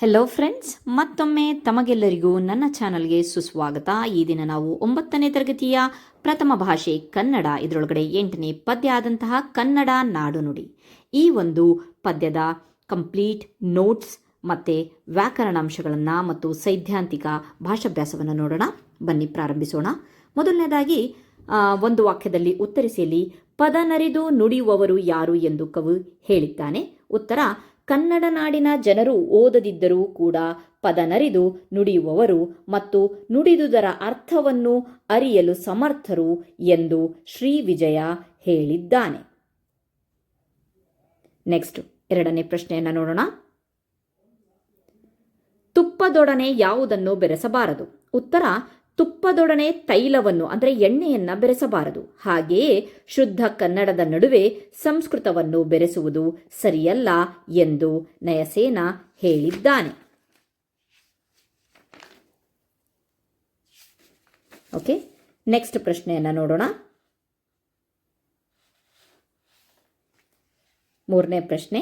Hello friends ಮತ್ತೊಮ್ಮೆ ತಮಗೆಲ್ಲರಿಗೂ ನನ್ನ ಚಾನಲ್ಗೆ ಸುಸ್ವಾಗತ. ಈ ದಿನ ನಾವು ಒಂಬತ್ತನೇ ತರಗತಿಯ ಪ್ರಥಮ ಭಾಷೆ ಕನ್ನಡ, ಇದರೊಳಗಡೆ ಎಂಟನೇ ಪದ್ಯ ಆದಂತಹ ಕನ್ನಡ ನಾಡು ನುಡಿ. ಈ ಒಂದು ಪದ್ಯದ ಕಂಪ್ಲೀಟ್ ನೋಟ್ಸ್ ಮತ್ತು ವ್ಯಾಕರಣಾಂಶಗಳನ್ನು ಮತ್ತು ಸೈದ್ಧಾಂತಿಕ ಭಾಷಾಭ್ಯಾಸವನ್ನು ನೋಡೋಣ. ಬನ್ನಿ, ಪ್ರಾರಂಭಿಸೋಣ. ಮೊದಲನೇದಾಗಿ ಒಂದು ವಾಕ್ಯದಲ್ಲಿ ಉತ್ತರಿಸಿಯಲ್ಲಿ ಪದನರಿದು ನುಡಿಯುವವರು ಯಾರು ಎಂದು ಕವಿ ಹೇಳಿದ್ದಾನೆ. ಉತ್ತರ ಕನ್ನಡ ನಾಡಿನ ಜನರು ಓದದಿದ್ದರೂ ಕೂಡ ಪದನರಿದು ನುಡಿಯುವವರು ಮತ್ತು ನುಡಿದುದರ ಅರ್ಥವನ್ನು ಅರಿಯಲು ಸಮರ್ಥರು ಎಂದು ಶ್ರೀ ವಿಜಯ ಹೇಳಿದ್ದಾನೆ. ನೆಕ್ಸ್ಟ್ ಎರಡನೇ ಪ್ರಶ್ನೆಯನ್ನು ನೋಡೋಣ. ತುಪ್ಪದೊಡನೆ ಯಾವುದನ್ನು ಬೆರೆಸಬಾರದು? ಉತ್ತರ ತುಪ್ಪದೊಡನೆ ತೈಲವನ್ನು, ಅಂದರೆ ಎಣ್ಣೆಯನ್ನ ಬೆರೆಸಬಾರದು. ಹಾಗೆಯೇ ಶುದ್ಧ ಕನ್ನಡದ ನಡುವೆ ಸಂಸ್ಕೃತವನ್ನು ಬೆರೆಸುವುದು ಸರಿಯಲ್ಲ ಎಂದು ನಯಸೇನ ಹೇಳಿದ್ದಾನೆ. ಓಕೆ, ನೆಕ್ಸ್ಟ್ ಪ್ರಶ್ನೆಯನ್ನು ನೋಡೋಣ. ಮೂರನೇ ಪ್ರಶ್ನೆ.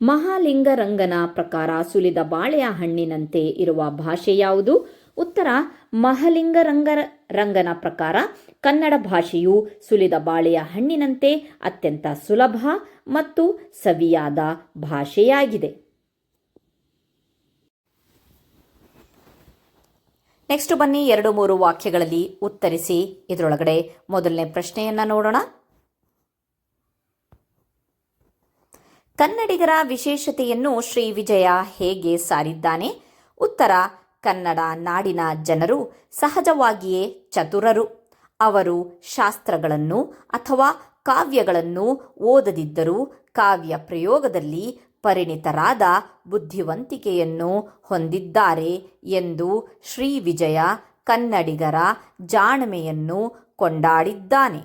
ಮಹಾಲಿಂಗರಂಗನ ಪ್ರಕಾರ ಸುಲಿದ ಬಾಳೆಯ ಹಣ್ಣಿನಂತೆ ಇರುವ ಭಾಷೆ ಯಾವುದು? ಉತ್ತರ ಮಹಲಿಂಗರಂಗರ ರಂಗನ ಪ್ರಕಾರ ಕನ್ನಡ ಭಾಷೆಯು ಸುಲಿದ ಬಾಳೆಯ ಹಣ್ಣಿನಂತೆ ಅತ್ಯಂತ ಸುಲಭ ಮತ್ತು ಸವಿಯಾದ ಭಾಷೆಯಾಗಿದೆ. ನೆಕ್ಸ್ಟ್ ಬನ್ನಿ ಎರಡು ಮೂರು ವಾಕ್ಯಗಳಲ್ಲಿ ಉತ್ತರಿಸಿ. ಇದರೊಳಗಡೆ ಮೊದಲನೇ ಪ್ರಶ್ನೆಯನ್ನ ನೋಡೋಣ. ಕನ್ನಡಿಗರ ವಿಶೇಷತೆಯನ್ನು ಶ್ರೀ ವಿಜಯ ಹೇಗೆ ಸಾರಿದ್ದಾನೆ? ಉತ್ತರ ಕನ್ನಡ ನಾಡಿನ ಜನರು ಸಹಜವಾಗಿಯೇ ಚತುರರು. ಅವರು ಶಾಸ್ತ್ರಗಳನ್ನು ಅಥವಾ ಕಾವ್ಯಗಳನ್ನು ಓದದಿದ್ದರೂ ಕಾವ್ಯ ಪ್ರಯೋಗದಲ್ಲಿ ಪರಿಣಿತರಾದ ಬುದ್ಧಿವಂತಿಕೆಯನ್ನು ಹೊಂದಿದ್ದಾರೆ ಎಂದು ಶ್ರೀ ವಿಜಯ ಕನ್ನಡಿಗರ ಜಾಣ್ಮೆಯನ್ನು ಕೊಂಡಾಡಿದ್ದಾನೆ.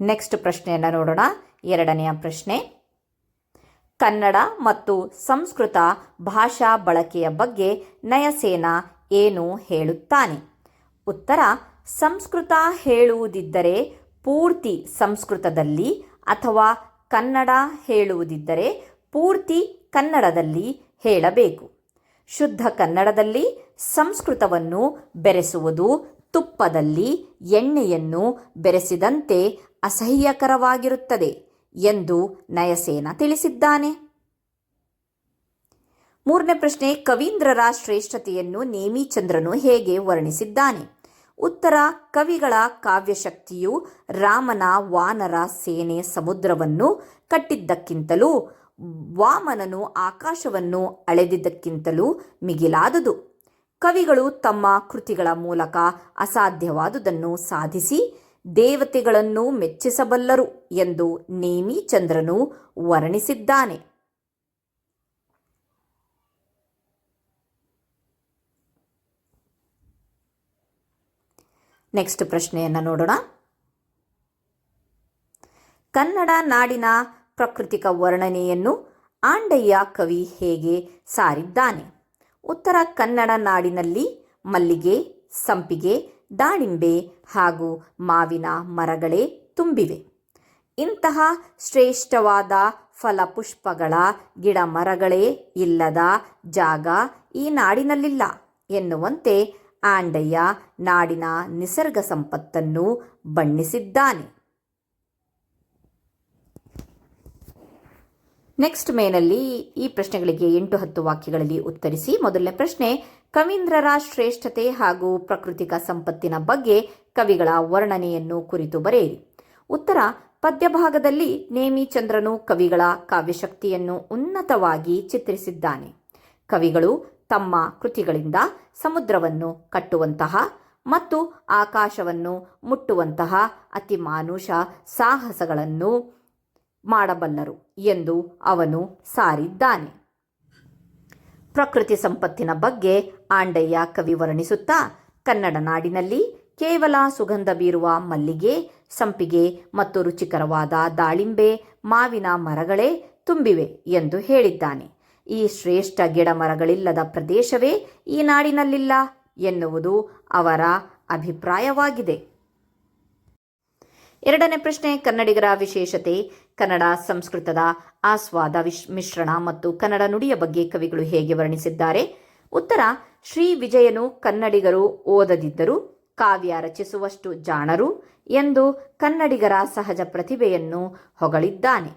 ನೆಕ್ಸ್ಟ್ ಪ್ರಶ್ನೆಯನ್ನು ನೋಡೋಣ. ಎರಡನೆಯ ಪ್ರಶ್ನೆ. ಕನ್ನಡ ಮತ್ತು ಸಂಸ್ಕೃತ ಭಾಷಾ ಬಳಕೆಯ ಬಗ್ಗೆ ನಯಸೇನ ಏನು ಹೇಳುತ್ತಾನೆ? ಉತ್ತರ, ಸಂಸ್ಕೃತ ಹೇಳುವುದಿದ್ದರೆ ಪೂರ್ತಿ ಸಂಸ್ಕೃತದಲ್ಲಿ ಅಥವಾ ಕನ್ನಡ ಹೇಳುವುದಿದ್ದರೆ ಪೂರ್ತಿ ಕನ್ನಡದಲ್ಲಿ ಹೇಳಬೇಕು. ಶುದ್ಧ ಕನ್ನಡದಲ್ಲಿ ಸಂಸ್ಕೃತವನ್ನು ಬೆರೆಸುವುದು ತುಪ್ಪದಲ್ಲಿ ಎಣ್ಣೆಯನ್ನು ಬೆರೆಸಿದಂತೆ ಅಸಹ್ಯಕರವಾಗಿರುತ್ತದೆ ಎಂದು ನಯಸೇನ ತಿಳಿಸಿದ್ದಾನೆ. ಮೂರನೇ ಪ್ರಶ್ನೆ ಕವೀಂದ್ರರ ಶ್ರೇಷ್ಠತೆಯನ್ನು ನೇಮಿಚಂದ್ರನು ಹೇಗೆ ವರ್ಣಿಸಿದ್ದಾನೆ? ಉತ್ತರ, ಕವಿಗಳ ಕಾವ್ಯಶಕ್ತಿಯು ರಾಮನ ವಾನರ ಸೇನೆ ಸಮುದ್ರವನ್ನು ಕಟ್ಟಿದ್ದಕ್ಕಿಂತಲೂ, ವಾಮನನು ಆಕಾಶವನ್ನು ಅಳೆದಿದ್ದಕ್ಕಿಂತಲೂ ಮಿಗಿಲಾದುದು. ಕವಿಗಳು ತಮ್ಮ ಕೃತಿಗಳ ಮೂಲಕ ಅಸಾಧ್ಯವಾದುದನ್ನು ಸಾಧಿಸಿ ದೇವತೆಗಳನ್ನು ಮೆಚ್ಚಿಸಬಲ್ಲರು ಎಂದು ನೇಮಿಚಂದ್ರನು ವರ್ಣಿಸಿದ್ದಾನೆ. ನೆಕ್ಸ್ಟ್ ಪ್ರಶ್ನೆಯನ್ನು ನೋಡೋಣ. ಕನ್ನಡ ನಾಡಿನ ಪ್ರಾಕೃತಿಕ ವರ್ಣನೆಯನ್ನು ಆಂಡಯ್ಯ ಕವಿ ಹೇಗೆ ಸಾರಿದ್ದಾನೆ? ಉತ್ತರ ಕನ್ನಡ ನಾಡಿನಲ್ಲಿ ಮಲ್ಲಿಗೆ, ಸಂಪಿಗೆ ದಾಳಿಂಬೆ ಹಾಗೂ ಮಾವಿನ ಮರಗಳೇ ತುಂಬಿವೆ. ಇಂತಹ ಶ್ರೇಷ್ಠವಾದ ಫಲಪುಷ್ಪಗಳ ಗಿಡ ಮರಗಳೇ ಇಲ್ಲದ ಜಾಗ ಈ ನಾಡಿನಲ್ಲಿಲ್ಲ ಎನ್ನುವಂತೆ ಆಂಡಯ್ಯ ನಾಡಿನ ನಿಸರ್ಗ ಸಂಪತ್ತನ್ನು ಬಣ್ಣಿಸಿದ್ದಾನೆ. ನೆಕ್ಸ್ಟ್ ಮೇನಲ್ಲಿ ಈ ಪ್ರಶ್ನೆಗಳಿಗೆ ಎಂಟು ಹತ್ತು ವಾಕ್ಯಗಳಲ್ಲಿ ಉತ್ತರಿಸಿ ಮೊದಲನೇ ಪ್ರಶ್ನೆ ಕವೀಂದ್ರರ ಶ್ರೇಷ್ಠತೆ ಹಾಗೂ ಪ್ರಾಕೃತಿಕ ಸಂಪತ್ತಿನ ಬಗ್ಗೆ ಕವಿಗಳ ವರ್ಣನೆಯನ್ನು ಕುರಿತು ಬರೆಯಿರಿ. ಉತ್ತರ, ಪದ್ಯಭಾಗದಲ್ಲಿ ನೇಮಿಚಂದ್ರನು ಕವಿಗಳ ಕಾವ್ಯಶಕ್ತಿಯನ್ನು ಉನ್ನತವಾಗಿ ಚಿತ್ರಿಸಿದ್ದಾನೆ. ಕವಿಗಳು ತಮ್ಮ ಕೃತಿಗಳಿಂದ ಸಮುದ್ರವನ್ನು ಕಟ್ಟುವಂತಹ ಮತ್ತು ಆಕಾಶವನ್ನು ಮುಟ್ಟುವಂತಹ ಅತಿ ಮಾನುಷ ಸಾಹಸಗಳನ್ನು ಮಾಡಬಲ್ಲರು ಎಂದು ಅವನು ಸಾರಿದ್ದಾನೆ. ಪ್ರಕೃತಿ ಸಂಪತ್ತಿನ ಬಗ್ಗೆ ಆಂಡಯ್ಯ ಕವಿ ವರ್ಣಿಸುತ್ತಾ, ಕನ್ನಡ ನಾಡಿನಲ್ಲಿ ಕೇವಲ ಸುಗಂಧ ಬೀರುವ ಮಲ್ಲಿಗೆ, ಸಂಪಿಗೆ ಮತ್ತು ರುಚಿಕರವಾದ ದಾಳಿಂಬೆ, ಮಾವಿನ ಮರಗಳೇ ತುಂಬಿವೆ ಎಂದು ಹೇಳಿದ್ದಾನೆ. ಈ ಶ್ರೇಷ್ಠ ಗಿಡ ಮರಗಳಿಲ್ಲದ ಪ್ರದೇಶವೇ ಈ ನಾಡಿನಲ್ಲಿಲ್ಲ ಎನ್ನುವುದು ಅವರ ಅಭಿಪ್ರಾಯವಾಗಿದೆ. ಎರಡನೇ ಪ್ರಶ್ನೆ, ಕನ್ನಡಿಗರ ವಿಶೇಷತೆ, ಕನ್ನಡ ಸಂಸ್ಕೃತದ ಆಸ್ವಾದ ವಿಶ್, ಮಿಶ್ರಣ ಮತ್ತು ಕನ್ನಡ ನುಡಿಯ ಬಗ್ಗೆ ಕವಿಗಳು ಹೇಗೆ ವರ್ಣಿಸಿದ್ದಾರೆ? ಉತ್ತರ, ಶ್ರೀ ವಿಜಯನು ಕನ್ನಡಿಗರು ಓದದಿದ್ದರು, ಕಾವ್ಯ ರಚಿಸುವಷ್ಟು ಜಾಣರು ಎಂದು ಕನ್ನಡಿಗರ ಸಹಜ ಪ್ರತಿಭೆಯನ್ನು ಹೊಗಳಿದ್ದಾನೆ.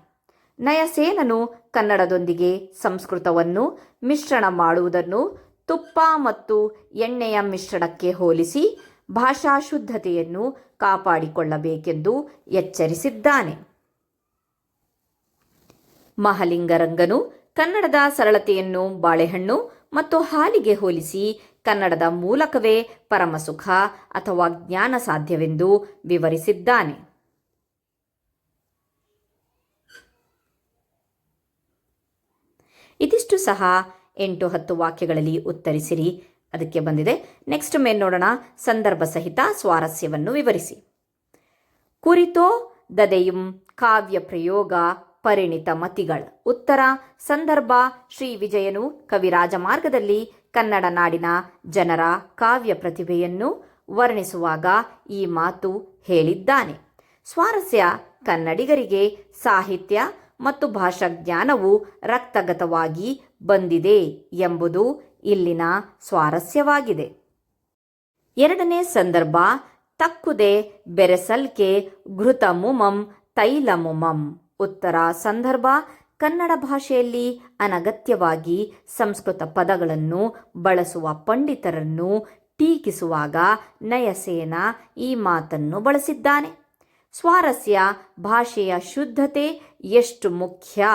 ನಯಸೇನನು ಕನ್ನಡದೊಂದಿಗೆ ಸಂಸ್ಕೃತವನ್ನು ಮಿಶ್ರಣ ಮಾಡುವುದನ್ನು ತುಪ್ಪ ಮತ್ತು ಎಣ್ಣೆಯ ಮಿಶ್ರಣಕ್ಕೆ ಹೋಲಿಸಿ ಭಾಷಾ ಶುದ್ಧತೆಯನ್ನು ಕಾಪಾಡಿಕೊಳ್ಳಬೇಕೆಂದು ಎಚ್ಚರಿಸಿದ್ದಾನೆ. ಮಹಲಿಂಗರಂಗನು ಕನ್ನಡದ ಸರಳತೆಯನ್ನು ಬಾಳೆಹಣ್ಣು ಮತ್ತು ಹಾಲಿಗೆ ಹೋಲಿಸಿ ಕನ್ನಡದ ಮೂಲಕವೇ ಪರಮಸುಖ ಅಥವಾ ಜ್ಞಾನ ಸಾಧ್ಯವೆಂದು ವಿವರಿಸಿದ್ದಾನೆ. ಇದಿಷ್ಟು ಸಹ ಎಂಟು ಹತ್ತು ವಾಕ್ಯಗಳಲ್ಲಿ ಉತ್ತರಿಸಿರಿ. ಅದಕ್ಕೆ ಬಂದಿದೆ. ನೆಕ್ಸ್ಟ್ ಮೇಲ್ ನೋಡೋಣ. ಸಂದರ್ಭ ಸಹಿತ ಸ್ವಾರಸ್ಯವನ್ನು ವಿವರಿಸಿ. ಕುರಿತೋ ದದೆಯುಂ ಕಾವ್ಯ ಪ್ರಯೋಗ ಪರಿಣಿತ ಮತಿಗಳ. ಉತ್ತರ, ಸಂದರ್ಭ, ಶ್ರೀ ವಿಜಯನು ಕವಿರಾಜ ಮಾರ್ಗದಲ್ಲಿ ಕನ್ನಡ ನಾಡಿನ ಜನರ ಕಾವ್ಯ ಪ್ರತಿಭೆಯನ್ನು ವರ್ಣಿಸುವಾಗ ಈ ಮಾತು ಹೇಳಿದ್ದಾನೆ. ಸ್ವಾರಸ್ಯ ಕನ್ನಡಿಗರಿಗೆ ಸಾಹಿತ್ಯ ಮತ್ತು ಭಾಷಾ ಜ್ಞಾನವು ರಕ್ತಗತವಾಗಿ ಬಂದಿದೆ ಎಂಬುದು ಇಲ್ಲಿನ ಸ್ವಾರಸ್ಯವಾಗಿದೆ. ಎರಡನೇ ಸಂದರ್ಭ, ತಕ್ಕುದೆ ಬೆರೆಸಲ್ಕೆ ಘೃತಮುಮಂ ತೈಲಮುಮಂ. ಉತ್ತರ ಸಂದರ್ಭ, ಕನ್ನಡ ಭಾಷೆಯಲ್ಲಿ ಅನಗತ್ಯವಾಗಿ ಸಂಸ್ಕೃತ ಪದಗಳನ್ನು ಬಳಸುವ ಪಂಡಿತರನ್ನು ಟೀಕಿಸುವಾಗ ನಯಸೇನ ಈ ಮಾತನ್ನು ಬಳಸಿದ್ದಾನೆ. ಸ್ವಾರಸ್ಯ ಭಾಷೆಯ ಶುದ್ಧತೆ ಎಷ್ಟು ಮುಖ್ಯ?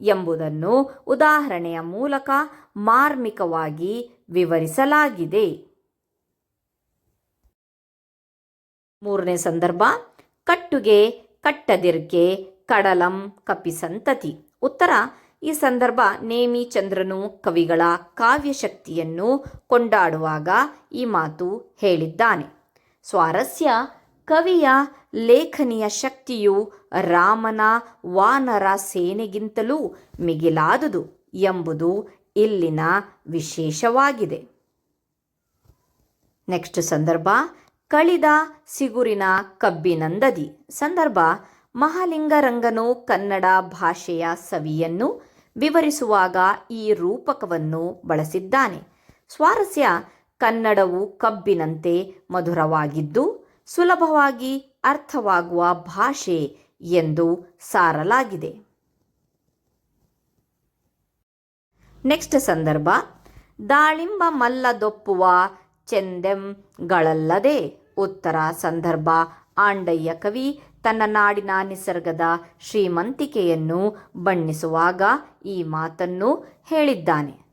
ಎಂಬುದನ್ನು ಉದಾಹರಣೆಯ ಮೂಲಕ ಮಾರ್ಮಿಕವಾಗಿ ವಿವರಿಸಲಾಗಿದೆ. ಮೂರನೇ ಸಂದರ್ಭ, ಕಟ್ಟುಗೆ, ಕಟ್ಟದಿರ್ಕೆ, ಕಡಲಂ, ಕಪಿಸಂತತಿ. ಉತ್ತರ, ಈ ಸಂದರ್ಭ ನೇಮಿ ಚಂದ್ರನು ಕವಿಗಳ ಕಾವ್ಯಶಕ್ತಿಯನ್ನು ಕೊಂಡಾಡುವಾಗ ಈ ಮಾತು ಹೇಳಿದ್ದಾನೆ. ಸ್ವಾರಸ್ಯ, ಕವಿಯ ಲೇಖನಿಯ ಶಕ್ತಿಯು ರಾಮನ ವಾನರ ಸೇನೆಗಿಂತಲೂ ಮಿಗಿಲಾದುದು ಎಂಬುದು ಇಲ್ಲಿನ ವಿಶೇಷವಾಗಿದೆ. ನೆಕ್ಸ್ಟ್ ಸಂದರ್ಭ, ಕಳಿದ ಸಿಗುರಿನ ಕಬ್ಬಿನಂದದಿ. ಸಂದರ್ಭ, ಮಹಾಲಿಂಗರಂಗನು ಕನ್ನಡ ಭಾಷೆಯ ಸವಿಯನ್ನು ವಿವರಿಸುವಾಗ ಈ ರೂಪಕವನ್ನು ಬಳಸಿದ್ದಾನೆ. ಸ್ವಾರಸ್ಯ, ಕನ್ನಡವು ಕಬ್ಬಿನಂತೆ ಮಧುರವಾಗಿದ್ದು, ಸುಲಭವಾಗಿ ಅರ್ಥವಾಗುವ ಭಾಷೆ ಎಂದು ಸಾರಲಾಗಿದೆ. ನೆಕ್ಸ್ಟ್ ಸಂದರ್ಭ. ದಾಳಿಂಬ ಮಲ್ಲದೊಪ್ಪುವ ಚೆಂದೆಂಗಳಲ್ಲದೆ ಉತ್ತರ ಸಂದರ್ಭ. ಆಂಡಯ್ಯ ಕವಿ ತನ್ನ ನಾಡಿನ ನಿಸರ್ಗದ ಶ್ರೀಮಂತಿಕೆಯನ್ನು ಬಣ್ಣಿಸುವಾಗ ಈ ಮಾತನ್ನು ಹೇಳಿದ್ದಾನೆ.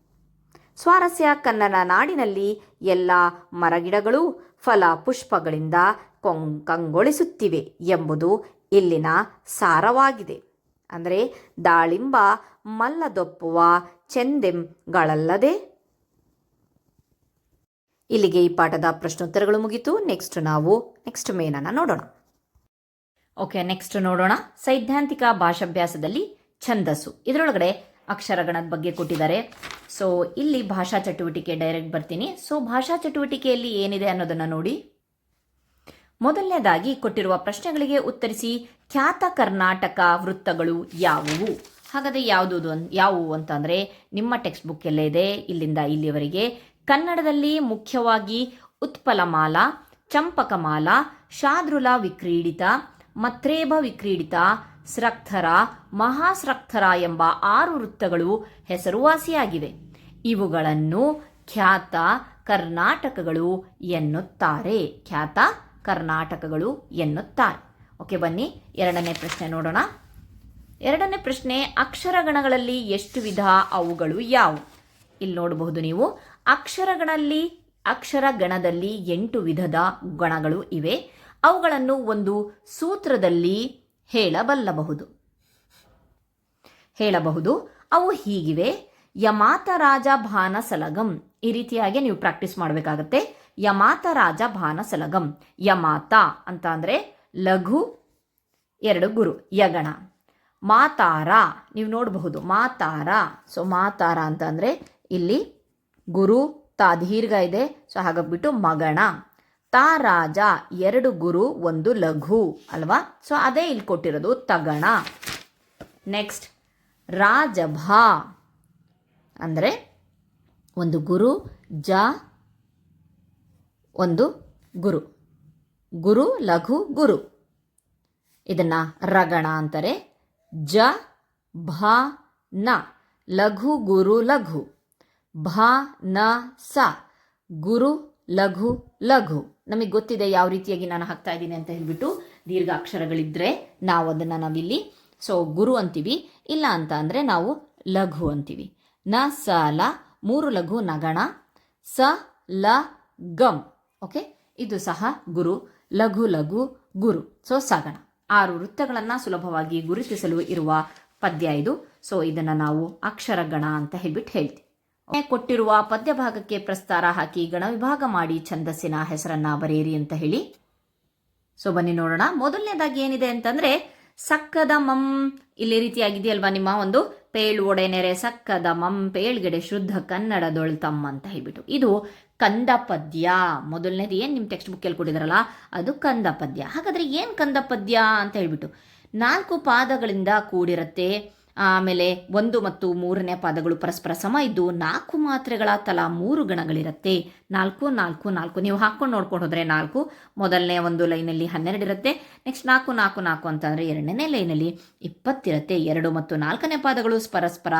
ಸ್ವಾರಸ್ಯ ಕನ್ನಡ ನಾಡಿನಲ್ಲಿ ಎಲ್ಲ ಮರಗಿಡಗಳು ಫಲ ಪುಷ್ಪಗಳಿಂದ ಕೊಂಕಂಗೊಳಿಸುತ್ತಿವೆ ಎಂಬುದು ಇಲ್ಲಿನ ಸಾರವಾಗಿದೆ. ಅಂದರೆ ದಾಳಿಂಬ ಮಲ್ಲದೊಪ್ಪುವ ಚೆಂದೆಂಗಳಲ್ಲದೆ. ಇಲ್ಲಿಗೆ ಈ ಪಾಠದ ಪ್ರಶ್ನೋತ್ತರಗಳು ಮುಗಿತು. ನೆಕ್ಸ್ಟ್ ನಾವು ನೆಕ್ಸ್ಟ್ ಮೇನನ್ನು ನೋಡೋಣ. ಓಕೆ ನೆಕ್ಸ್ಟ್ ನೋಡೋಣ. ಸೈದ್ಧಾಂತಿಕ ಭಾಷಾಭ್ಯಾಸದಲ್ಲಿ ಛಂದಸ್ಸು. ಇದರೊಳಗಡೆ ಅಕ್ಷರಗಣದ ಬಗ್ಗೆ ಕೊಟ್ಟಿದ್ದಾರೆ. ಸೊ ಇಲ್ಲಿ ಭಾಷಾ ಚಟುವಟಿಕೆ ಡೈರೆಕ್ಟ್ ಬರ್ತೀನಿ. ಸೊ ಭಾಷಾ ಚಟುವಟಿಕೆಯಲ್ಲಿ ಏನಿದೆ ಅನ್ನೋದನ್ನು ನೋಡಿ. ಮೊದಲನೇದಾಗಿ ಕೊಟ್ಟಿರುವ ಪ್ರಶ್ನೆಗಳಿಗೆ ಉತ್ತರಿಸಿ, ಖ್ಯಾತ ಕರ್ನಾಟಕ ವೃತ್ತಗಳು ಯಾವುವು? ಹಾಗಾದರೆ ಯಾವುದು ಯಾವುವು ಅಂತಂದರೆ, ನಿಮ್ಮ ಟೆಕ್ಸ್ಟ್ ಬುಕ್ ಎಲ್ಲ ಇದೆ, ಇಲ್ಲಿಂದ ಇಲ್ಲಿಯವರೆಗೆ ಕನ್ನಡದಲ್ಲಿ ಮುಖ್ಯವಾಗಿ ಉತ್ಪಲಮಾಲ, ಚಂಪಕಮಾಲ, ಶಾದ್ರುಲ ವಿಕ್ರೀಡಿತ ಮತ್ರೇಭ ವಿಕ್ರೀಡಿತ, ಸ್ರಕ್ಥರ, ಮಹಾಸ್ರಕ್ಥರ ಎಂಬ ಆರು ವೃತ್ತಗಳು ಹೆಸರುವಾಸಿಯಾಗಿವೆ. ಇವುಗಳನ್ನು ಖ್ಯಾತ ಕರ್ನಾಟಕಗಳು ಎನ್ನುತ್ತಾರೆ. ಖ್ಯಾತ ಕರ್ನಾಟಕಗಳು ಎನ್ನುತ್ತಾರೆ. ಓಕೆ ಬನ್ನಿ, ಎರಡನೇ ಪ್ರಶ್ನೆ ನೋಡೋಣ. ಎರಡನೇ ಪ್ರಶ್ನೆ, ಅಕ್ಷರಗಣಗಳಲ್ಲಿ ಎಷ್ಟು ವಿಧ ಅವುಗಳು ಯಾವು ಇಲ್ಲಿ ನೋಡಬಹುದು ನೀವು. ಅಕ್ಷರಗಣಲ್ಲಿ, ಅಕ್ಷರಗಣದಲ್ಲಿ ಎಂಟು ವಿಧದ ಗಣಗಳು ಇವೆ. ಅವುಗಳನ್ನು ಒಂದು ಸೂತ್ರದಲ್ಲಿ ಹೇಳಬಲ್ಲಬಹುದು. ಹೇಳಬಹುದು. ಅವು ಹೀಗಿವೆ. ಯಮಾತ ರಾಜ ಭಾನ ಸಲಗಂ ಈ ರೀತಿಯಾಗಿ ನೀವು ಪ್ರಾಕ್ಟೀಸ್ ಮಾಡಬೇಕಾಗತ್ತೆ. ಯಮಾತ ರಾಜ ಭಾನ ಸಲಗಂ. ಯಮಾತ ಅಂತ ಅಂದರೆ ಲಘು, ಎರಡು ಗುರು, ಯಗಣ. ಮಾತಾರ, ನೀವು ನೋಡಬಹುದು, ಮಾತಾರ. ಸೊ ಮಾತಾರ ಅಂತ ಅಂದರೆ ಇಲ್ಲಿ ಗುರು, ತಾ ದೀರ್ಘ ಇದೆ. ಸೊ ಹಾಗಾಗ್ಬಿಟ್ಟು ಮಗಣ. ತಾ ರಾಜ, ಎರಡು ಗುರು, ಒಂದು ಲಘು, ಅಲ್ವಾ? ಸೊ ಅದೇ ಇಲ್ಲಿ ಕೊಟ್ಟಿರೋದು ತಗಣ. ನೆಕ್ಸ್ಟ್ ರಾಜಭಾ ಅಂದರೆ ಒಂದು ಗುರು, ಜ ಒಂದು ಗುರು. ಗುರು, ಲಘು, ಗುರು. ಇದನ್ನ ರಗಣ ಅಂತಾರೆ. ಜ, ಭ, ನ. ಲಘು, ಗುರು, ಲಘು. ಭ, ನ, ಸ. ಗುರು, ಲಘು ಲಘು. ನಮಗೆ ಗೊತ್ತಿದೆ ಯಾವ ರೀತಿಯಾಗಿ ನಾನು ಹಾಕ್ತಾ ಇದ್ದೀನಿ ಅಂತ ಹೇಳ್ಬಿಟ್ಟು ದೀರ್ಘ ಅಕ್ಷರಗಳಿದ್ರೆ ನಾವು ಅದನ್ನು ನಾವಿಲ್ಲಿ ಸೊ ಗುರು ಅಂತೀವಿ. ಇಲ್ಲ ಅಂತ ಅಂದರೆ ನಾವು ಲಘು ಅಂತೀವಿ. ನ, ಸ, ಲ. ಮೂರು ಲಘು ನಗಣ. ಸ, ಲ ಗಮ್ ಓಕೆ ಇದು ಸಹ ಗುರು, ಲಘು ಲಘು ಗುರು. ಸೊ ಸಾಗಣ. ಆರು ವೃತ್ತಗಳನ್ನು ಸುಲಭವಾಗಿ ಗುರುತಿಸಲು ಇರುವ ಪದ್ಯ ಇದು. ಸೊ ಇದನ್ನು ನಾವು ಅಕ್ಷರ ಗಣ ಅಂತ ಹೇಳ್ಬಿಟ್ಟು ಹೇಳ್ತೀವಿ. ಕೊಟ್ಟಿರುವ ಪದ್ಯ ಭಾಗಕ್ಕೆ ಪ್ರಸ್ತಾರ ಹಾಕಿ ಗಣ ವಿಭಾಗ ಮಾಡಿ ಛಂದಸ್ಸಿನ ಹೆಸರನ್ನ ಬರೆಯಿರಿ ಅಂತ ಹೇಳಿ. ಸೊ ಬನ್ನಿ ನೋಡೋಣ. ಮೊದಲನೇದಾಗಿ ಏನಿದೆ ಅಂತಂದ್ರೆ ಸಕ್ಕದ ಮಂ ಇಲ್ಲಿ ರೀತಿಯಾಗಿದೆಯಲ್ವಾ ನಿಮ್ಮ ಒಂದು? ಪೇಳು ಒಡೆನೆರೆ ಸಕ್ಕದ ಮಂ ಪೇಳ್ಗೆಡೆ ಶುದ್ಧ ಕನ್ನಡದೊಳ್ತಮ್ಮ ಅಂತ ಹೇಳ್ಬಿಟ್ಟು. ಇದು ಕಂದ ಪದ್ಯ ಮೊದಲನೇದು ಏನು ನಿಮ್ಮ ಟೆಕ್ಸ್ಟ್ ಬುಕ್ಕಲ್ಲಿ ಕೊಟ್ಟಿದ್ದಾರಲ್ಲ ಅದು ಕಂದ ಪದ್ಯ ಹಾಗಾದ್ರೆ ಏನು ಕಂದ ಪದ್ಯ ಅಂತ ಹೇಳಿಬಿಟ್ಟು ನಾಲ್ಕು ಪಾದಗಳಿಂದ ಕೂಡಿರುತ್ತೆ. ಆಮೇಲೆ ಒಂದು ಮತ್ತು ಮೂರನೇ ಪಾದಗಳು ಪರಸ್ಪರ ಸಮ ಇದ್ದು ನಾಲ್ಕು ಮಾತ್ರೆಗಳ ತಲಾ ಮೂರು ಗಣಗಳಿರುತ್ತೆ. ನಾಲ್ಕು ನಾಲ್ಕು ನಾಲ್ಕು. ನೀವು ಹಾಕ್ಕೊಂಡು ನೋಡ್ಕೊಂಡು ಹೋದರೆ ನಾಲ್ಕು, ಮೊದಲನೇ ಒಂದು ಲೈನಲ್ಲಿ ಹನ್ನೆರಡು ಇರುತ್ತೆ. ನೆಕ್ಸ್ಟ್ ನಾಲ್ಕು ನಾಲ್ಕು ನಾಲ್ಕು ಅಂತಂದರೆ ಎರಡನೇ ಲೈನಲ್ಲಿ ಇಪ್ಪತ್ತಿರುತ್ತೆ. ಎರಡು ಮತ್ತು ನಾಲ್ಕನೇ ಪಾದಗಳು ಪರಸ್ಪರ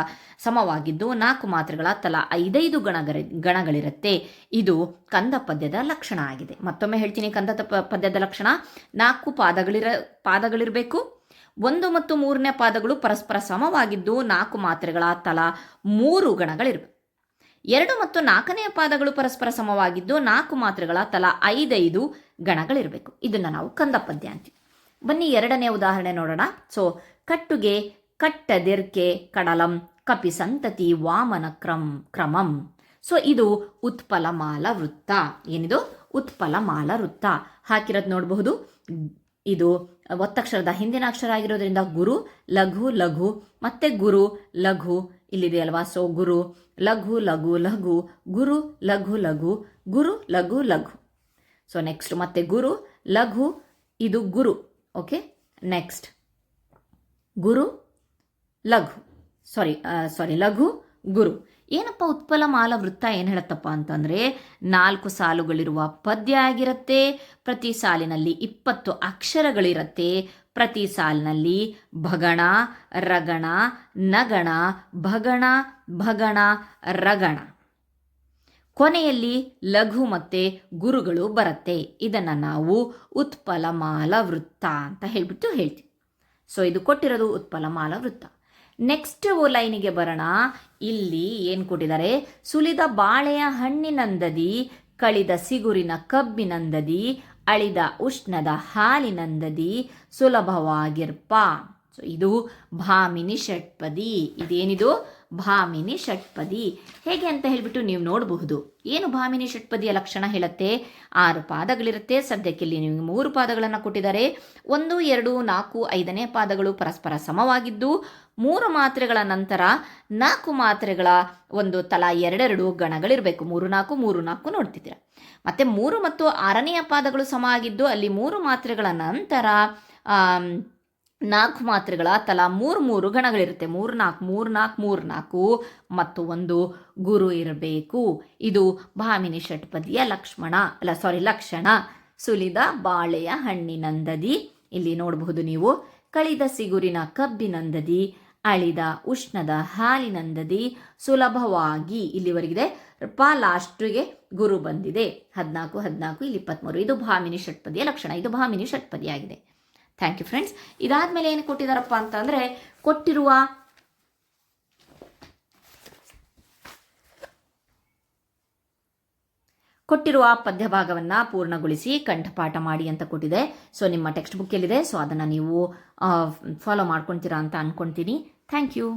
ಸಮವಾಗಿದ್ದು ನಾಲ್ಕು ಮಾತ್ರೆಗಳ ತಲಾ ಐದೈದು ಗಣಗರಿ, ಗಣಗಳಿರುತ್ತೆ. ಇದು ಕಂದ ಪದ್ಯದ ಲಕ್ಷಣ ಆಗಿದೆ. ಮತ್ತೊಮ್ಮೆ ಹೇಳ್ತೀನಿ, ಕಂದ ಪದ್ಯದ ಲಕ್ಷಣ. ನಾಲ್ಕು ಪಾದಗಳಿರ, ಪಾದಗಳಿರಬೇಕು ಒಂದು ಮತ್ತು ಮೂರನೇ ಪಾದಗಳು ಪರಸ್ಪರ ಸಮವಾಗಿದ್ದು ನಾಲ್ಕು ಮಾತ್ರೆಗಳ ತಲಾ ಮೂರು ಗಣಗಳಿರಬೇಕು ಎರಡು ಮತ್ತು ನಾಲ್ಕನೇ ಪಾದಗಳು ಪರಸ್ಪರ ಸಮವಾಗಿದ್ದು ನಾಲ್ಕು ಮಾತ್ರೆಗಳ ತಲಾ ಐದೈದು ಗಣಗಳಿರಬೇಕು. ಇದನ್ನು ನಾವು ಕಂದ ಪದ್ಯ ಅಂತೀವಿ. ಬನ್ನಿ ಎರಡನೇ ಉದಾಹರಣೆ ನೋಡೋಣ. ಸೊ ಕಟ್ಟುಗೆ, ಕಟ್ಟದಿರ್ಕೆ, ಕಡಲಂ ಕಪಿ ಸಂತತಿ ವಾಮನ ಕ್ರಮ್ ಕ್ರಮಂ. ಸೊ ಇದು ಉತ್ಪಲಮಾಲ ವೃತ್ತ ಏನಿದು? ಉತ್ಪಲಮಾಲ ವೃತ್ತ ಹಾಕಿರೋದು ನೋಡಬಹುದು. ಇದು ಒತ್ತಕ್ಷರದ ಹಿಂದಿನ ಅಕ್ಷರ ಆಗಿರೋದ್ರಿಂದ ಗುರು, ಲಘು ಲಘು, ಮತ್ತೆ ಗುರು, ಲಘು ಇಲ್ಲಿದೆ ಅಲ್ವಾ? ಸೊ ಗುರು, ಲಘು ಲಘು ಲಘು, ಗುರು, ಲಘು ಲಘು, ಗುರು, ಲಘು ಲಘು. ಸೊ ನೆಕ್ಸ್ಟ್ ಮತ್ತೆ ಗುರು, ಲಘು, ಇದು ಗುರು. ಓಕೆ ನೆಕ್ಸ್ಟ್ ಗುರು, ಲಘು. ಸಾರಿ ಸಾರಿ ಲಘು, ಗುರು. ಏನಪ್ಪ ಉತ್ಪಲ ಮಾಲ ವೃತ್ತ ಏನು ಹೇಳುತ್ತಪ್ಪ ಅಂತಂದರೆ ನಾಲ್ಕು ಸಾಲುಗಳಿರುವ ಪದ್ಯ ಆಗಿರುತ್ತೆ, ಪ್ರತಿ ಸಾಲಿನಲ್ಲಿ ಇಪ್ಪತ್ತು ಅಕ್ಷರಗಳಿರುತ್ತೆ, ಪ್ರತಿ ಸಾಲಿನಲ್ಲಿ ಭಗಣ, ರಗಣ, ನಗಣ, ಭಗಣ ಭಗಣ, ರಗಣ. ಕೊನೆಯಲ್ಲಿ ಲಘು ಮತ್ತೆ ಗುರುಗಳು ಬರುತ್ತೆ. ಇದನ್ನು ನಾವು ಉತ್ಪಲ ಮಾಲ ವೃತ್ತ ಅಂತ ಹೇಳಿಬಿಟ್ಟು ಹೇಳ್ತೀವಿ. ಸೊ ಇದು ಕೊಟ್ಟಿರೋದು ಉತ್ಪಲ ಮಾಲ ವೃತ್ತ. ನೆಕ್ಸ್ಟ್ ಲೈನಿಗೆ ಬರೋಣ. ಇಲ್ಲಿ ಏನು ಕೊಟ್ಟಿದ್ದಾರೆ? ಸುಲಿದ ಬಾಳೆಯ ಹಣ್ಣಿನಂದದಿ, ಕಳಿದ ಸಿಗುರಿನ ಕಬ್ಬಿನಂದದಿ, ಅಳಿದ ಉಷ್ಣದ ಹಾಲಿನಂದದಿ ಸುಲಭವಾಗಿರ್ಪ. ಇದು ಭಾಮಿನಿ ಷಟ್ಪದಿ. ಇದೇನಿದು? ಭಾಮಿನಿ ಷಟ್ಪದಿ. ಹೇಗೆ ಅಂತ ಹೇಳ್ಬಿಟ್ಟು ನೀವು ನೋಡಬಹುದು. ಏನು ಭಾಮಿನಿ ಷಟ್ಪದಿಯ ಲಕ್ಷಣ ಹೇಳುತ್ತೆ? ಆರು ಪಾದಗಳಿರುತ್ತೆ. ಸದ್ಯಕ್ಕೆ ಇಲ್ಲಿ ನಿಮಗೆ ಮೂರು ಪಾದಗಳನ್ನು ಕೊಟ್ಟಿದ್ದಾರೆ. ಒಂದು, ಎರಡು, ನಾಲ್ಕು, ಐದನೇ ಪಾದಗಳು ಪರಸ್ಪರ ಸಮವಾಗಿದ್ದು ಮೂರು ಮಾತ್ರೆಗಳ ನಂತರ ನಾಲ್ಕು ಮಾತ್ರೆಗಳ ಒಂದು ತಲಾ ಎರಡೆರಡು ಗಣಗಳಿರಬೇಕು. ಮೂರು ನಾಲ್ಕು ಮೂರು ನಾಲ್ಕು ನೋಡ್ತಿದ್ದೀರ. ಮತ್ತೆ ಮೂರು ಮತ್ತು ಆರನೆಯ ಪಾದಗಳು ಸಮ ಆಗಿದ್ದು ಅಲ್ಲಿ ಮೂರು ಮಾತ್ರೆಗಳ ನಂತರ ನಾಲ್ಕು ಮಾತ್ರೆಗಳ ತಲಾ ಮೂರು ಮೂರು ಗಣಗಳಿರುತ್ತೆ. ಮೂರು ನಾಲ್ಕು ಮೂರು ನಾಲ್ಕು ಮೂರು ನಾಲ್ಕು ಮತ್ತು ಒಂದು ಗುರು ಇರಬೇಕು. ಇದು ಭಾಮಿನಿ ಷಟ್ಪದಿಯ ಲಕ್ಷ್ಮಣ, ಅಲ್ಲ ಸಾರಿ ಲಕ್ಷಣ. ಸುಲಿದ ಬಾಳೆಯ ಹಣ್ಣಿನಂದದಿ. ಇಲ್ಲಿ ನೋಡಬಹುದು ನೀವು ಕಳಿದ ಸಿಗುರಿನ ಕಬ್ಬಿನಂದದಿ. ಅಳಿದ ಉಷ್ಣದ ಹಾಲಿನಂದದಿ ಸುಲಭವಾಗಿ ಇಲ್ಲಿವರೆಗಿದೆ. ಪ ಲಾಸ್ಟ್ಗೆ ಗುರು ಬಂದಿದೆ. ಹದಿನಾಲ್ಕು ಹದಿನಾಲ್ಕು, ಇಲ್ಲಿ ಇಪ್ಪತ್ತ್ಮೂರು ಇದು ಭಾಮಿನಿ ಷಟ್ಪದಿಯ ಲಕ್ಷಣ. ಇದು ಭಾಮಿನಿ ಷಟ್ಪದಿಯಾಗಿದೆ. Thank you friends. ಇದಾದ ಮೇಲೆ ಏನು ಕೊಟ್ಟಿದ್ದಾರಪ್ಪ ಅಂತಂದರೆ, ಕೊಟ್ಟಿರುವ ಕೊಟ್ಟಿರುವ ಪದ್ಯ ಭಾಗವನ್ನು ಪೂರ್ಣಗೊಳಿಸಿ ಕಂಠಪಾಠ ಮಾಡಿ ಅಂತ ಕೊಟ್ಟಿದೆ. ಸೊ, ನಿಮ್ಮ ಟೆಕ್ಸ್ಟ್ ಬುಕ್ ಎಲ್ಲಿದೆ? ಸೊ, ಅದನ್ನು ನೀವು ಫಾಲೋ ಮಾಡ್ಕೊಳ್ತೀರಾ ಅಂತ ಅನ್ಕೊಳ್ತೀನಿ ಥ್ಯಾಂಕ್ ಯು